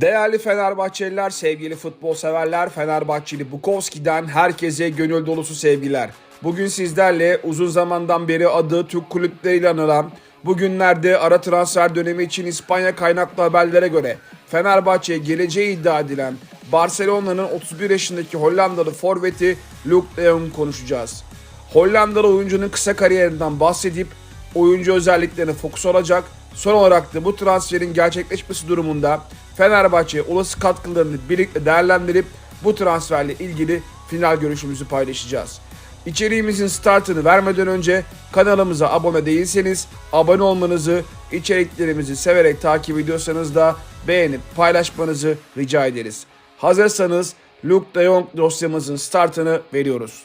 Değerli Fenerbahçeliler, sevgili futbol severler, Fenerbahçeli Bukowski'den herkese gönül dolusu sevgiler. Bugün sizlerle uzun zamandan beri adı Türk kulüpleriyle anılan, bugünlerde ara transfer dönemi için İspanya kaynaklı haberlere göre Fenerbahçe'ye geleceği iddia edilen Barcelona'nın 31 yaşındaki Hollandalı forveti Luke de Jong konuşacağız. Hollandalı oyuncunun kısa kariyerinden bahsedip oyuncu özelliklerine fokus olacak. Son olarak da bu transferin gerçekleşmesi durumunda Fenerbahçe olası katkılarını birlikte değerlendirip bu transferle ilgili final görüşümüzü paylaşacağız. İçeriğimizin startını vermeden önce kanalımıza abone değilseniz abone olmanızı, içeriklerimizi severek takip ediyorsanız da beğenip paylaşmanızı rica ederiz. Hazırsanız Luke de Jong dosyamızın startını veriyoruz.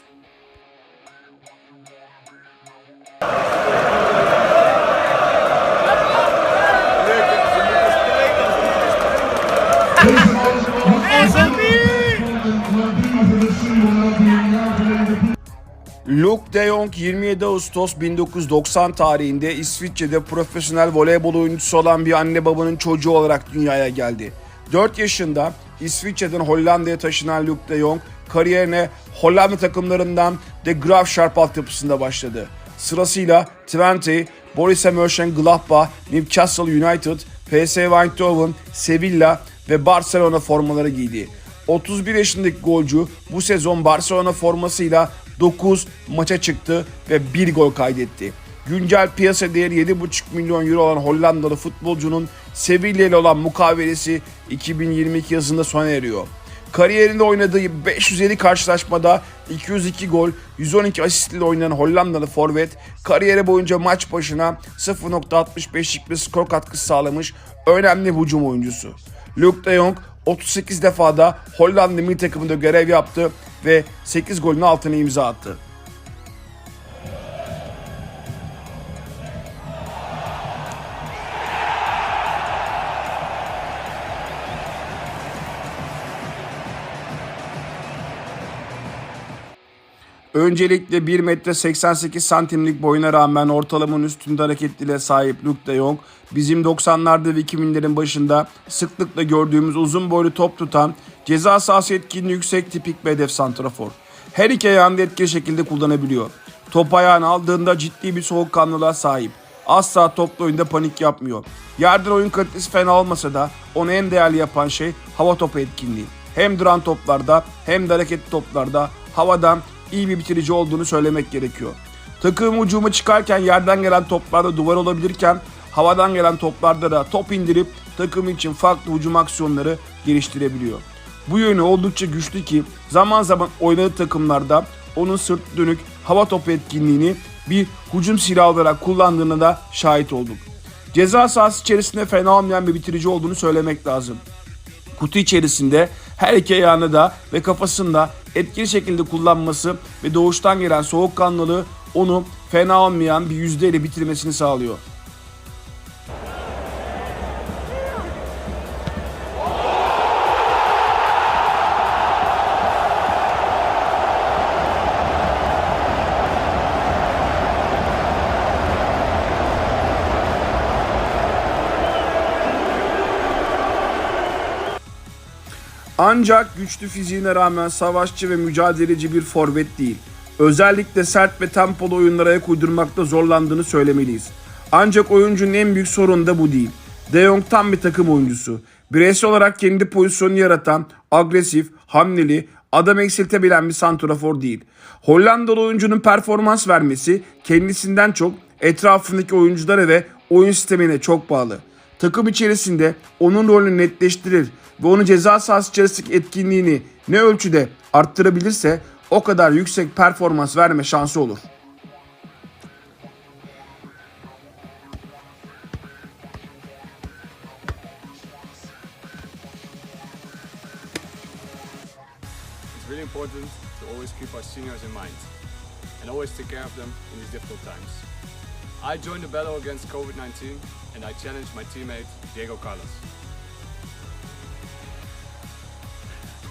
Luke de Jong 27 Ağustos 1990 tarihinde İsviçre'de profesyonel voleybol oyuncusu olan bir anne babanın çocuğu olarak dünyaya geldi. 4 yaşında İsviçre'den Hollanda'ya taşınan Luke de Jong kariyerine Hollanda takımlarından De Graaf Sharp altyapısında başladı. Sırasıyla Twente, Borussia Mönchengladbach, Newcastle United, PSV Eindhoven, Sevilla ve Barcelona formaları giydi. 31 yaşındaki golcü bu sezon Barcelona formasıyla 9 maça çıktı ve 1 gol kaydetti. Güncel piyasa değeri 7,5 milyon euro olan Hollandalı futbolcunun Sevilla ile olan mukavelesi 2022 yazında sona eriyor. Kariyerinde oynadığı 550 karşılaşmada 202 gol, 112 asist ile oynayan Hollandalı forvet kariyeri boyunca maç başına 0.65'lik bir skor katkısı sağlamış önemli hücum oyuncusu. Luke de Jong 38 defada Hollanda milli takımında görev yaptı ve 8 golün altına imza attı. Öncelikle 1 metre 88 santimlik boyuna rağmen ortalamanın üstünde hareketliliğe sahip Luke de Jong, bizim 90'larda ve 2000'lerin başında sıklıkla gördüğümüz uzun boylu top tutan, ceza sahası etkinliği yüksek tipik bir hedef santrafor. Her iki ayağını etkili şekilde kullanabiliyor. Top ayağını aldığında ciddi bir soğukkanlılığa sahip. Asla toplu oyunda panik yapmıyor. Yerden oyun kalitesi fena olmasa da onu en değerli yapan şey hava topu etkinliği. Hem duran toplarda hem de hareketli toplarda havadan iyi bir bitirici olduğunu söylemek gerekiyor. Takım ucumu çıkarken yerden gelen toplarda duvar olabilirken havadan gelen toplarda da top indirip takım için farklı hücum aksiyonları geliştirebiliyor. Bu yönü oldukça güçlü ki zaman zaman oynadığı takımlarda onun sırt dönük hava topu etkinliğini bir hücum silahı olarak kullandığına da şahit olduk. Ceza sahası içerisinde fena olmayan bir bitirici olduğunu söylemek lazım kutu içerisinde her iki ayağını da ve kafasını da etkili şekilde kullanması ve doğuştan gelen soğukkanlılığı onu fena olmayan bir yüzdeyle bitirmesini sağlıyor. Ancak güçlü fiziğine rağmen savaşçı ve mücadeleci bir forvet değil. Özellikle sert ve tempolu oyunlara ayak uydurmakta zorlandığını söylemeliyiz. Ancak oyuncunun en büyük sorunu da bu değil. De Jong tam bir takım oyuncusu. Bireysel olarak kendi pozisyonunu yaratan, agresif, hamleli, adam eksiltebilen bir santrafor değil. Hollandalı oyuncunun performans vermesi kendisinden çok etrafındaki oyunculara ve oyun sistemine çok bağlı. Takım içerisinde onun rolünü netleştirir ve onu ceza sahası içerisindeki etkinliğini ne ölçüde arttırabilirse o kadar yüksek performans verme şansı olur. It's really important to always keep our seniors in mind and always take care of them in these difficult times. I joined the battle against COVID 19 and I challenged my teammate Diego Carlos.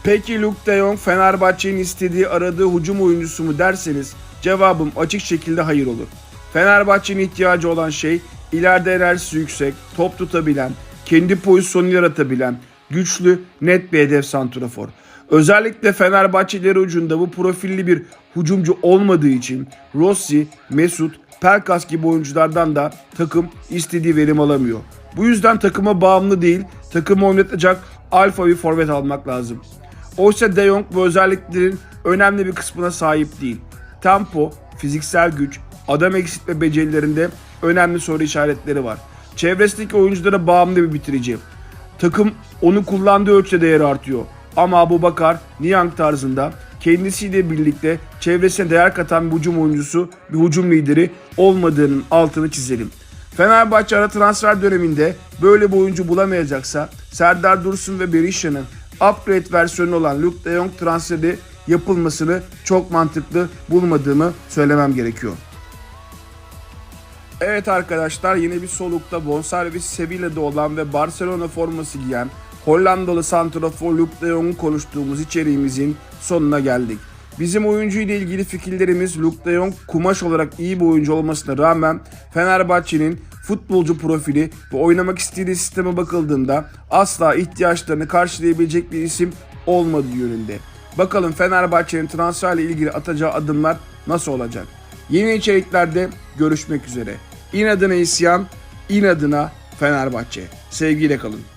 Peki Luke de Jong Fenerbahçe'nin istediği aradığı hücum oyuncusu mu derseniz cevabım açık şekilde hayır olur. Fenerbahçe'nin ihtiyacı olan şey ileride enerjisi yüksek, top tutabilen, kendi pozisyonunu yaratabilen, güçlü, net bir hedef santrafor. Özellikle Fenerbahçeleri ucunda bu profilli bir hücumcu olmadığı için Rossi, Mesut, Pelkas gibi oyunculardan da takım istediği verim alamıyor. Bu yüzden takıma bağımlı değil, takımı oynatacak alfa bir forvet almak lazım. Oysa De Jong bu özelliklerin önemli bir kısmına sahip değil. Tempo, fiziksel güç, adam eksiltme becerilerinde önemli soru işaretleri var. Çevresindeki oyunculara bağımlı bir bitirici. Takım onu kullandığı ölçüde değeri artıyor. Ama Abu Bakar, Niang tarzında kendisiyle birlikte çevresine değer katan bir hücum oyuncusu, bir hücum lideri olmadığının altını çizelim. Fenerbahçe ara transfer döneminde böyle bir oyuncu bulamayacaksa Serdar Dursun ve Berisha'nın upgrade versiyonu olan Luke de Jong transferi yapılmasını çok mantıklı bulmadığımı söylemem gerekiyor. Evet arkadaşlar yine bir solukta bonservis Sevilla'da olan ve Barcelona forması giyen Hollandalı santrafor Luke de Jong'u konuştuğumuz içeriğimizin sonuna geldik. Bizim oyuncu ile ilgili fikirlerimiz Luke de Jong kumaş olarak iyi bir oyuncu olmasına rağmen Fenerbahçe'nin futbolcu profili ve oynamak istediği sisteme bakıldığında asla ihtiyaçlarını karşılayabilecek bir isim olmadığı yönünde. Bakalım Fenerbahçe'nin transferle ilgili atacağı adımlar nasıl olacak? Yeni içeriklerde görüşmek üzere. İnadına isyan, inadına Fenerbahçe. Sevgiyle kalın.